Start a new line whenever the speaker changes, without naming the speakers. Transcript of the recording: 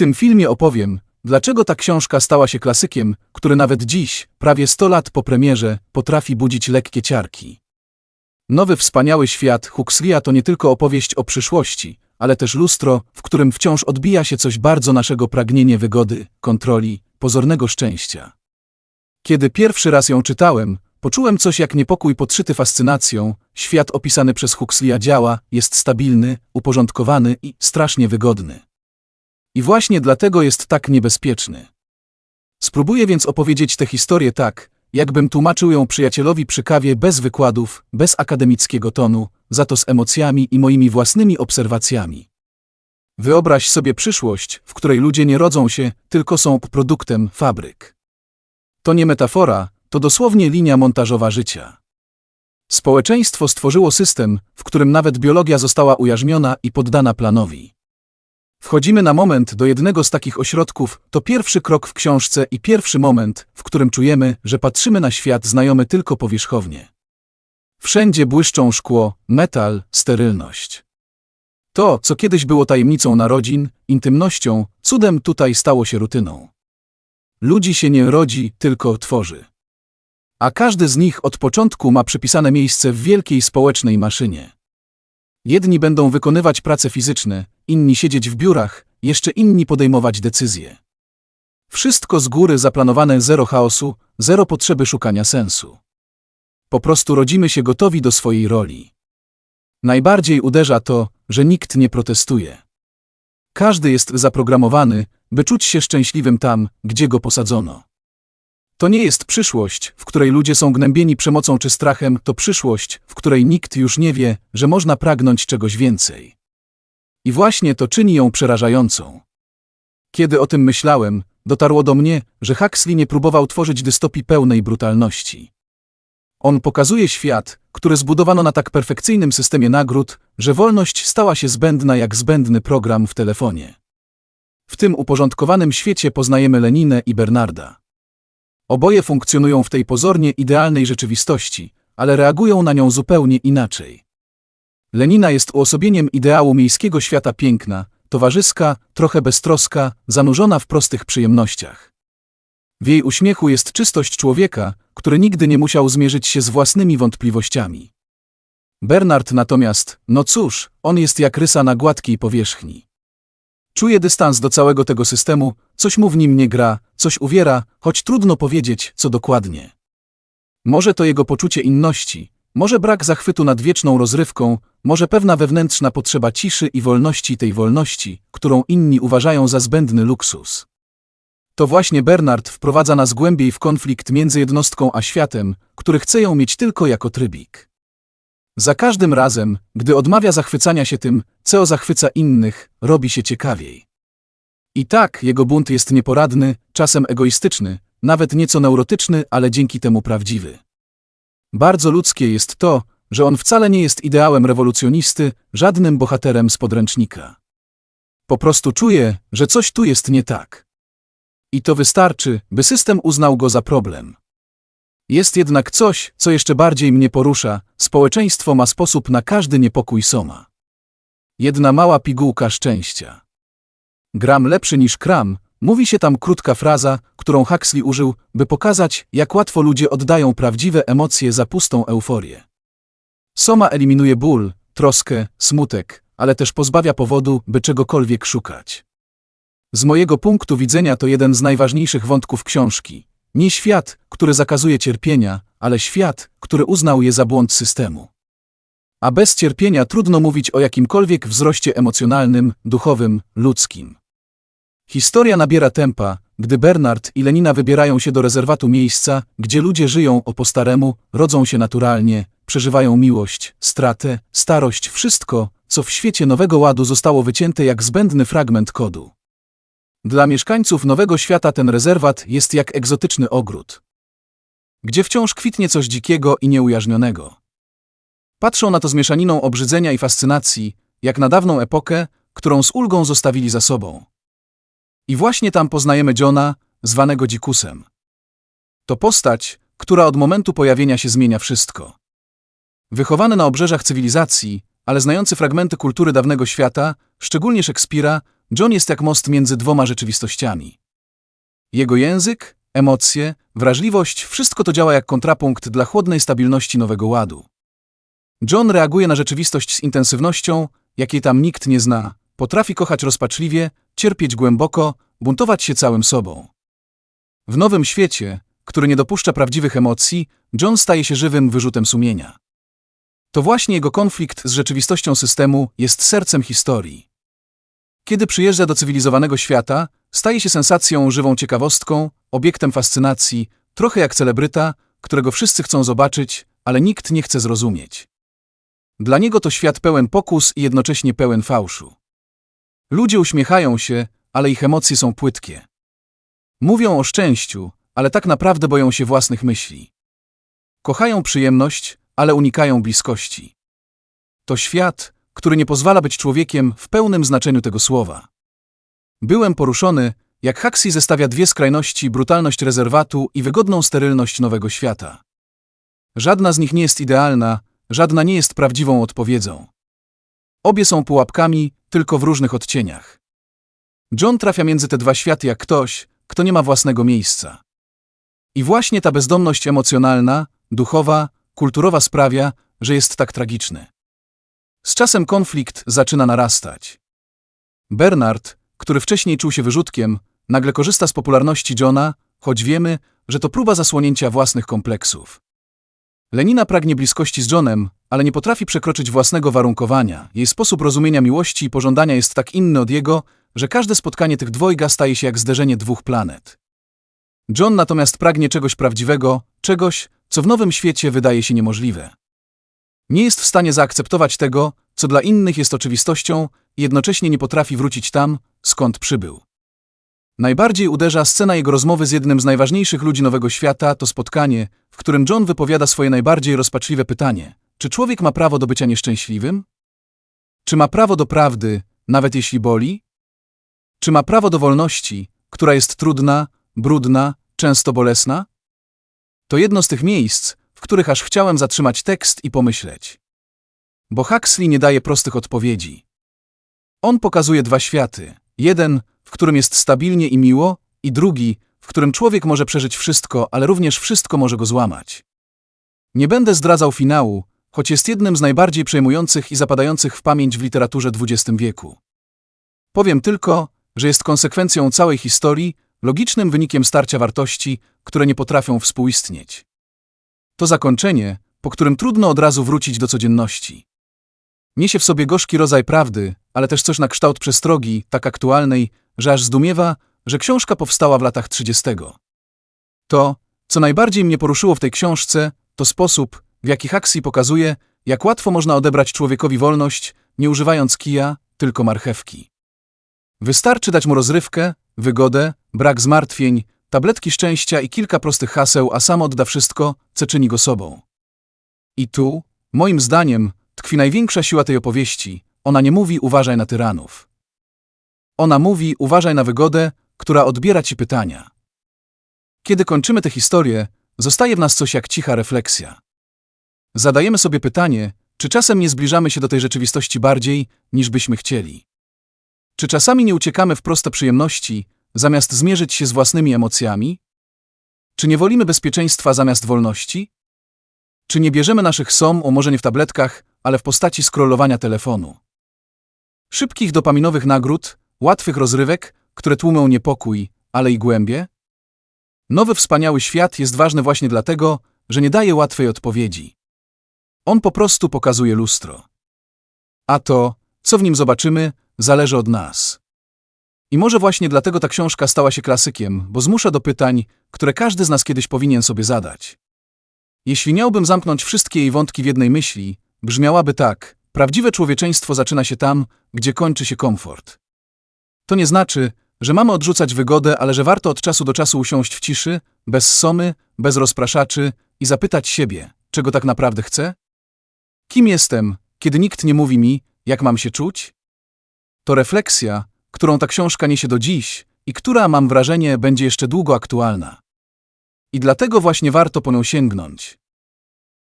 tym filmie opowiem, dlaczego ta książka stała się klasykiem, który nawet dziś, prawie 100 lat po premierze, potrafi budzić lekkie ciarki. Nowy wspaniały świat Huxleya to nie tylko opowieść o przyszłości, ale też lustro, w którym wciąż odbija się coś bardzo naszego pragnienie wygody, kontroli, pozornego szczęścia. Kiedy pierwszy raz ją czytałem, poczułem coś jak niepokój podszyty fascynacją. Świat opisany przez Huxleya działa, jest stabilny, uporządkowany i strasznie wygodny. I właśnie dlatego jest tak niebezpieczny. Spróbuję więc opowiedzieć tę historię tak, jakbym tłumaczył ją przyjacielowi przy kawie bez wykładów, bez akademickiego tonu, za to z emocjami i moimi własnymi obserwacjami. Wyobraź sobie przyszłość, w której ludzie nie rodzą się, tylko są produktem fabryk. To nie metafora, to dosłownie linia montażowa życia. Społeczeństwo stworzyło system, w którym nawet biologia została ujarzmiona i poddana planowi. Wchodzimy na moment do jednego z takich ośrodków, to pierwszy krok w książce i pierwszy moment, w którym czujemy, że patrzymy na świat znajomy tylko powierzchownie. Wszędzie błyszczą szkło, metal, sterylność. To, co kiedyś było tajemnicą narodzin, intymnością, cudem tutaj stało się rutyną. Ludzi się nie rodzi, tylko tworzy. A każdy z nich od początku ma przypisane miejsce w wielkiej społecznej maszynie. Jedni będą wykonywać prace fizyczne, inni siedzieć w biurach, jeszcze inni podejmować decyzje. Wszystko z góry zaplanowane zero chaosu, zero potrzeby szukania sensu. Po prostu rodzimy się gotowi do swojej roli. Najbardziej uderza to, że nikt nie protestuje. Każdy jest zaprogramowany, by czuć się szczęśliwym tam, gdzie go posadzono. To nie jest przyszłość, w której ludzie są gnębieni przemocą czy strachem, to przyszłość, w której nikt już nie wie, że można pragnąć czegoś więcej. I właśnie to czyni ją przerażającą. Kiedy o tym myślałem, dotarło do mnie, że Huxley nie próbował tworzyć dystopii pełnej brutalności. On pokazuje świat, który zbudowano na tak perfekcyjnym systemie nagród, że wolność stała się zbędna jak zbędny program w telefonie. W tym uporządkowanym świecie poznajemy Leninę i Bernarda. Oboje funkcjonują w tej pozornie idealnej rzeczywistości, ale reagują na nią zupełnie inaczej. Lenina jest uosobieniem ideału miejskiego świata piękna, towarzyska, trochę beztroska, zanurzona w prostych przyjemnościach. W jej uśmiechu jest czystość człowieka, który nigdy nie musiał zmierzyć się z własnymi wątpliwościami. Bernard natomiast, no cóż, on jest jak rysa na gładkiej powierzchni. Czuje dystans do całego tego systemu, coś mu w nim nie gra, coś uwiera, choć trudno powiedzieć, co dokładnie. Może to jego poczucie inności, może brak zachwytu nad wieczną rozrywką, może pewna wewnętrzna potrzeba ciszy i wolności tej wolności, którą inni uważają za zbędny luksus. To właśnie Bernard wprowadza nas głębiej w konflikt między jednostką a światem, który chce ją mieć tylko jako trybik. Za każdym razem, gdy odmawia zachwycania się tym, co zachwyca innych, robi się ciekawiej. I tak jego bunt jest nieporadny, czasem egoistyczny, nawet nieco neurotyczny, ale dzięki temu prawdziwy. Bardzo ludzkie jest to, że on wcale nie jest ideałem rewolucjonisty, żadnym bohaterem z podręcznika. Po prostu czuje, że coś tu jest nie tak. I to wystarczy, by system uznał go za problem. Jest jednak coś, co jeszcze bardziej mnie porusza, społeczeństwo ma sposób na każdy niepokój Soma. Jedna mała pigułka szczęścia. Gram lepszy niż kram, mówi się tam krótka fraza, którą Huxley użył, by pokazać, jak łatwo ludzie oddają prawdziwe emocje za pustą euforię. Soma eliminuje ból, troskę, smutek, ale też pozbawia powodu, by czegokolwiek szukać. Z mojego punktu widzenia to jeden z najważniejszych wątków książki. Nie świat, który zakazuje cierpienia, ale świat, który uznał je za błąd systemu. A bez cierpienia trudno mówić o jakimkolwiek wzroście emocjonalnym, duchowym, ludzkim. Historia nabiera tempa, gdy Bernard i Lenina wybierają się do rezerwatu miejsca, gdzie ludzie żyją o po staremu, rodzą się naturalnie, przeżywają miłość, stratę, starość, wszystko, co w świecie Nowego Ładu zostało wycięte jak zbędny fragment kodu. Dla mieszkańców Nowego Świata ten rezerwat jest jak egzotyczny ogród, gdzie wciąż kwitnie coś dzikiego i nieujarzmionego. Patrzą na to z mieszaniną obrzydzenia i fascynacji, jak na dawną epokę, którą z ulgą zostawili za sobą. I właśnie tam poznajemy Johna, zwanego Dzikusem. To postać, która od momentu pojawienia się zmienia wszystko. Wychowany na obrzeżach cywilizacji, ale znający fragmenty kultury dawnego świata, szczególnie Szekspira, John jest jak most między dwoma rzeczywistościami. Jego język, emocje, wrażliwość, wszystko to działa jak kontrapunkt dla chłodnej stabilności nowego ładu. John reaguje na rzeczywistość z intensywnością, jakiej tam nikt nie zna, potrafi kochać rozpaczliwie, cierpieć głęboko, buntować się całym sobą. W nowym świecie, który nie dopuszcza prawdziwych emocji, John staje się żywym wyrzutem sumienia. To właśnie jego konflikt z rzeczywistością systemu jest sercem historii. Kiedy przyjeżdża do cywilizowanego świata, staje się sensacją, żywą ciekawostką, obiektem fascynacji, trochę jak celebryta, którego wszyscy chcą zobaczyć, ale nikt nie chce zrozumieć. Dla niego to świat pełen pokus i jednocześnie pełen fałszu. Ludzie uśmiechają się, ale ich emocje są płytkie. Mówią o szczęściu, ale tak naprawdę boją się własnych myśli. Kochają przyjemność, ale unikają bliskości. To świat, który nie pozwala być człowiekiem w pełnym znaczeniu tego słowa. Byłem poruszony, jak Huxley zestawia dwie skrajności brutalność rezerwatu i wygodną sterylność nowego świata. Żadna z nich nie jest idealna, żadna nie jest prawdziwą odpowiedzią. Obie są pułapkami, tylko w różnych odcieniach. John trafia między te dwa światy jak ktoś, kto nie ma własnego miejsca. I właśnie ta bezdomność emocjonalna, duchowa, kulturowa sprawia, że jest tak tragiczny. Z czasem konflikt zaczyna narastać. Bernard, który wcześniej czuł się wyrzutkiem, nagle korzysta z popularności Johna, choć wiemy, że to próba zasłonięcia własnych kompleksów. Lenina pragnie bliskości z Johnem, ale nie potrafi przekroczyć własnego warunkowania. Jej sposób rozumienia miłości i pożądania jest tak inny od jego, że każde spotkanie tych dwojga staje się jak zderzenie dwóch planet. John natomiast pragnie czegoś prawdziwego, czegoś, co w nowym świecie wydaje się niemożliwe. Nie jest w stanie zaakceptować tego, co dla innych jest oczywistością, jednocześnie nie potrafi wrócić tam, skąd przybył. Najbardziej uderza scena jego rozmowy z jednym z najważniejszych ludzi nowego świata, to spotkanie, w którym John wypowiada swoje najbardziej rozpaczliwe pytanie: czy człowiek ma prawo do bycia nieszczęśliwym? Czy ma prawo do prawdy, nawet jeśli boli? Czy ma prawo do wolności, która jest trudna, brudna, często bolesna? To jedno z tych miejsc, w których aż chciałem zatrzymać tekst i pomyśleć. Bo Huxley nie daje prostych odpowiedzi. On pokazuje dwa światy. Jeden, w którym jest stabilnie i miło, i drugi, w którym człowiek może przeżyć wszystko, ale również wszystko może go złamać. Nie będę zdradzał finału, choć jest jednym z najbardziej przejmujących i zapadających w pamięć w literaturze XX wieku. Powiem tylko, że jest konsekwencją całej historii, logicznym wynikiem starcia wartości, które nie potrafią współistnieć. To zakończenie, po którym trudno od razu wrócić do codzienności. Niesie w sobie gorzki rodzaj prawdy, ale też coś na kształt przestrogi, tak aktualnej, że aż zdumiewa, że książka powstała w latach 30. To, co najbardziej mnie poruszyło w tej książce, to sposób, w jaki Huxley pokazuje, jak łatwo można odebrać człowiekowi wolność, nie używając kija, tylko marchewki. Wystarczy dać mu rozrywkę, wygodę, brak zmartwień, tabletki szczęścia i kilka prostych haseł, a sam odda wszystko, co czyni go sobą. I tu, moim zdaniem, tkwi największa siła tej opowieści. Ona nie mówi uważaj na tyranów. Ona mówi uważaj na wygodę, która odbiera ci pytania. Kiedy kończymy tę historię, zostaje w nas coś jak cicha refleksja. Zadajemy sobie pytanie, czy czasem nie zbliżamy się do tej rzeczywistości bardziej, niż byśmy chcieli. Czy czasami nie uciekamy w proste przyjemności, zamiast zmierzyć się z własnymi emocjami? Czy nie wolimy bezpieczeństwa zamiast wolności? Czy nie bierzemy naszych som, o w tabletkach, ale w postaci scrollowania telefonu? Szybkich dopaminowych nagród, łatwych rozrywek, które tłumią niepokój, ale i głębie? Nowy wspaniały świat jest ważny właśnie dlatego, że nie daje łatwej odpowiedzi. On po prostu pokazuje lustro. A to, co w nim zobaczymy, zależy od nas. I może właśnie dlatego ta książka stała się klasykiem, bo zmusza do pytań, które każdy z nas kiedyś powinien sobie zadać. Jeśli miałbym zamknąć wszystkie jej wątki w jednej myśli, brzmiałaby tak: prawdziwe człowieczeństwo zaczyna się tam, gdzie kończy się komfort. To nie znaczy, że mamy odrzucać wygodę, ale że warto od czasu do czasu usiąść w ciszy, bez somy, bez rozpraszaczy i zapytać siebie, czego tak naprawdę chcę? Kim jestem, kiedy nikt nie mówi mi, jak mam się czuć? To refleksja, którą ta książka niesie do dziś i która, mam wrażenie, będzie jeszcze długo aktualna. I dlatego właśnie warto po nią sięgnąć.